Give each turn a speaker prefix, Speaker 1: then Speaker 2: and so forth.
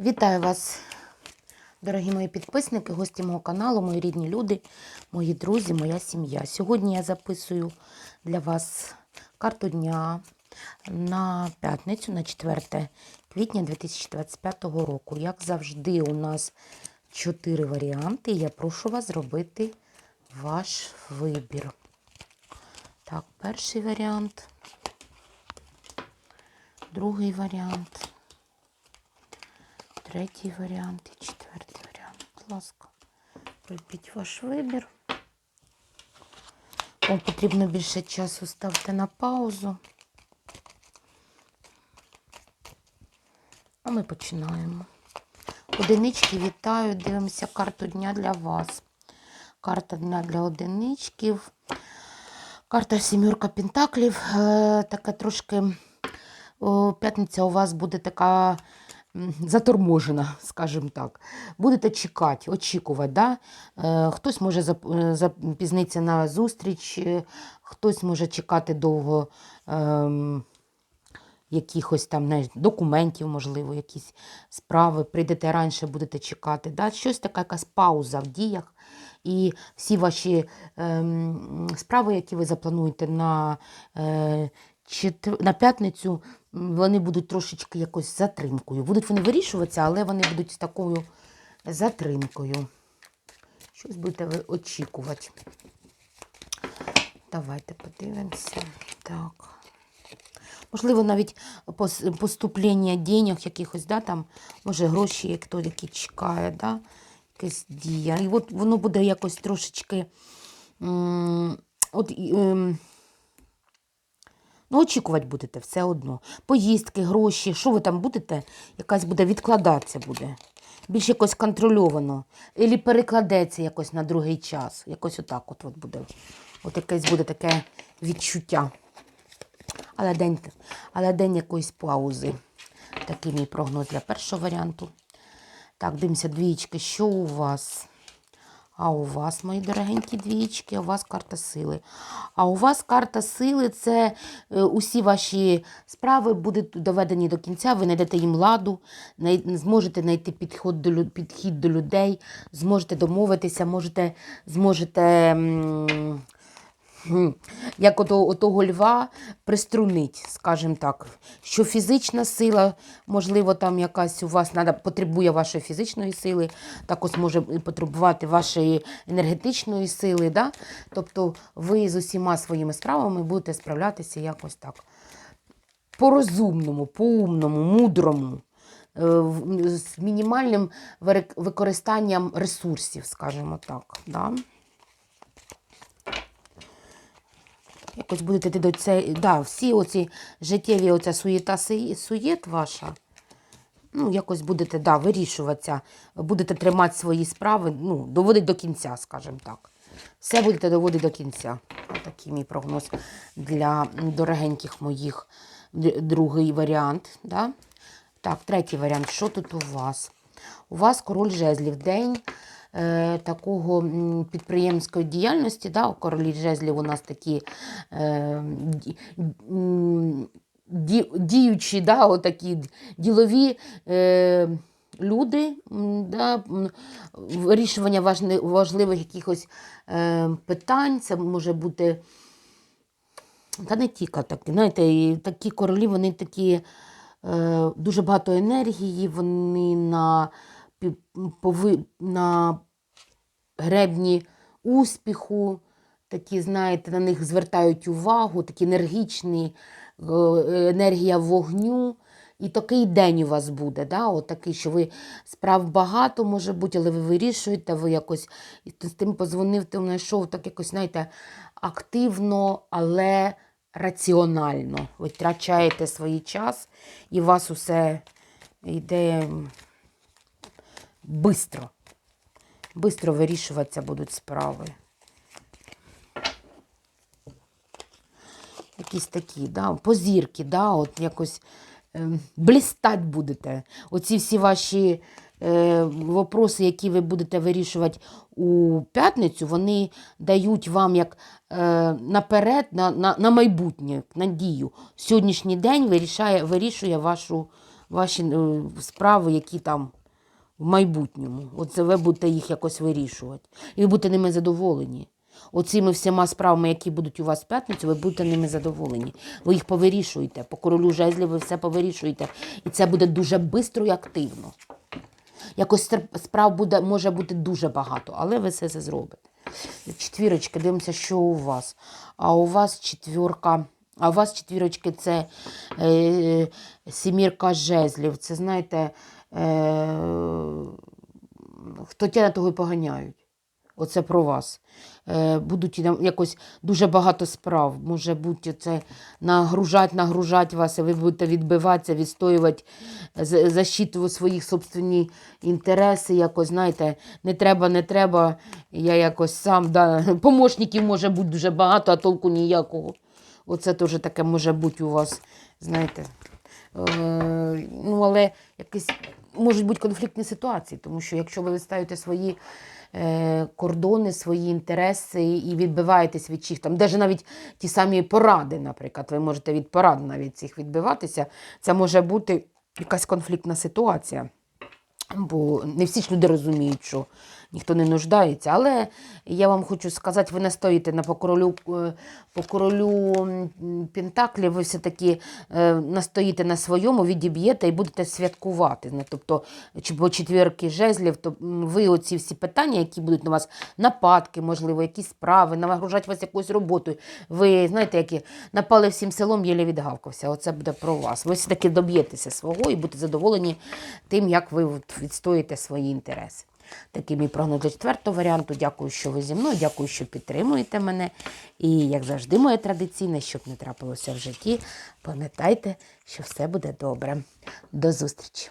Speaker 1: Вітаю вас, дорогі мої підписники, гості мого каналу, мої рідні люди, мої друзі, моя сім'я. Сьогодні я записую для вас карту дня на п'ятницю, на 4 квітня 2025 року. Як завжди, у нас чотири варіанти. Я прошу вас зробити ваш вибір. Так, перший варіант, другий варіант. Третій варіант і четвертий варіант. Будь ласка, робіть ваш вибір. Вам потрібно більше часу ставте на паузу. А ми починаємо. Одинички вітаю. Дивимося карту дня для вас. Карта дня для одиничків. Карта сімірка Пентаклів. Е, така трошки п'ятниця у вас буде така заторможена, скажімо так. Будете чекати, очікувати. Да? Е, Хтось може е, запізнитися на зустріч, е, хтось може чекати довго ем, якихось там знаєш, документів, можливо, якісь справи. Прийдете раніше, будете чекати. Да? Щось така якась пауза в діях. І всі ваші ем, справи, які ви заплануєте на, е, на п'ятницю, вони будуть трошечки якось затримкою. Будуть вони вирішуватися, але вони будуть з такою затримкою. Щось будете ви очікувати. Давайте подивимося. Так. Можливо, навіть поступлення денег якихось, да, там, може, гроші, хто які чекає, да, якась дія. І от воно буде якось трошечки. От, ем, ну, очікувати будете все одно. Поїздки, гроші, що ви там будете, якась буде відкладатися буде. Більш якось контрольовано. Або перекладеться якось на другий час. Якось отак от, от буде. От якесь буде таке відчуття. Але день, але день якоїсь паузи. Такий мій прогноз для першого варіанту. Так, дивимося, двієчки, що у вас? А у вас, мої дорогенькі двічки, у вас карта сили. А у вас карта сили це е, усі ваші справи будуть доведені до кінця, ви знайдете їм ладу, зможете знайти підхід до, підхід до людей, зможете домовитися, можете, зможете. Як ото, отого льва приструнить, скажімо так, що фізична сила, можливо, там якась у вас надо, потребує вашої фізичної сили, також може потребувати вашої енергетичної сили. Да? Тобто ви з усіма своїми справами будете справлятися якось так. По-розумному, по-умному, мудрому, е, з мінімальним використанням ресурсів, скажімо так. Да? Якось будете до цієї, да, всі оці життєві оця суєта, суєт ваша, ну, якось будете, да, вирішуватися, будете тримати свої справи, ну, доводити до кінця, скажімо так. Все будете доводити до кінця. Такий мій прогноз для дорогеньких моїх. Другий варіант. Да? Так, третій варіант. Що тут у вас? У вас король жезлів. День е, такого підприємської діяльності. Да? У королі жезлів у нас такі е, ді- діючі, да? отакі ділові. Е, Люди, да, вирішування важливих якихось е, питань, це може бути та не тільки такі, знаєте, і такі королі, вони такі е, дуже багато енергії, вони на, на гребні успіху, такі, знаєте, на них звертають увагу, такі енергічні, е, енергія вогню. І такий день у вас буде, да? От такий, що ви справ багато може бути, але ви вирішуєте, ви якось з тим позвонив, ти знайшов так якось, знаєте, активно, але раціонально. Ви втрачаєте свій час, і у вас усе йде швидко. Бистро вирішуватися будуть справи. Якісь такі, да, позірки, да, от якось ем, блістать будете. Оці всі ваші е, вопроси, які ви будете вирішувати у п'ятницю, вони дають вам як е, наперед, на, на, на майбутнє, надію. Сьогоднішній день вирішає, вирішує вашу, ваші е, справи, які там в майбутньому. Оце ви будете їх якось вирішувати. І ви будете ними задоволені. Оцими всіма справами, які будуть у вас в п'ятницю, ви будете ними задоволені. Ви їх повирішуєте. По королю жезлів ви все повирішуєте. І це буде дуже швидко і активно. Якось справ буде, може бути дуже багато, але ви все це зробите. Четвірочки, дивимося, що у вас. А у вас четвірка. А у вас четвірочки це е, сімірка жезлів. Це знаєте, е, хто тяне, того й поганяють. Оце про вас. Е, будуть якось дуже багато справ. Може бути, це нагружать, нагружать вас, і ви будете відбиватися, відстоювати за- защиту своїх собственні інтереси. Якось, знаєте, не треба, не треба. Я якось сам, да, помощників може бути дуже багато, а толку ніякого. Оце теж таке може бути у вас, знаєте. Е, ну, але якісь можуть бути конфліктні ситуації, тому що якщо ви відставите свої е, кордони, свої інтереси і відбиваєтесь від чих, там, де навіть ті самі поради, наприклад, ви можете від порад навіть цих відбиватися, це може бути якась конфліктна ситуація. Бо не всі ж люди розуміють, що ніхто не нуждається. Але я вам хочу сказати, ви не стоїте на по королю, е, по королю м, Пентаклів, ви все-таки е, настоїте на своєму, відіб'єте і будете святкувати. Ну, Тобто, по четвірки жезлів, то ви оці всі питання, які будуть на вас, нападки, можливо, якісь справи, нагружать вас якоюсь роботою. Ви знаєте, які напали всім селом, єлі відгавкався. Оце буде про вас. Ви все-таки доб'єтеся свого і будете задоволені тим, як ви відстоїте свої інтереси. Такий мій прогноз для четвертого варіанту. Дякую, що ви зі мною. Дякую, що підтримуєте мене. І, як завжди, моє традиційне, щоб не трапилося в житті, пам'ятайте, що все буде добре. До зустрічі!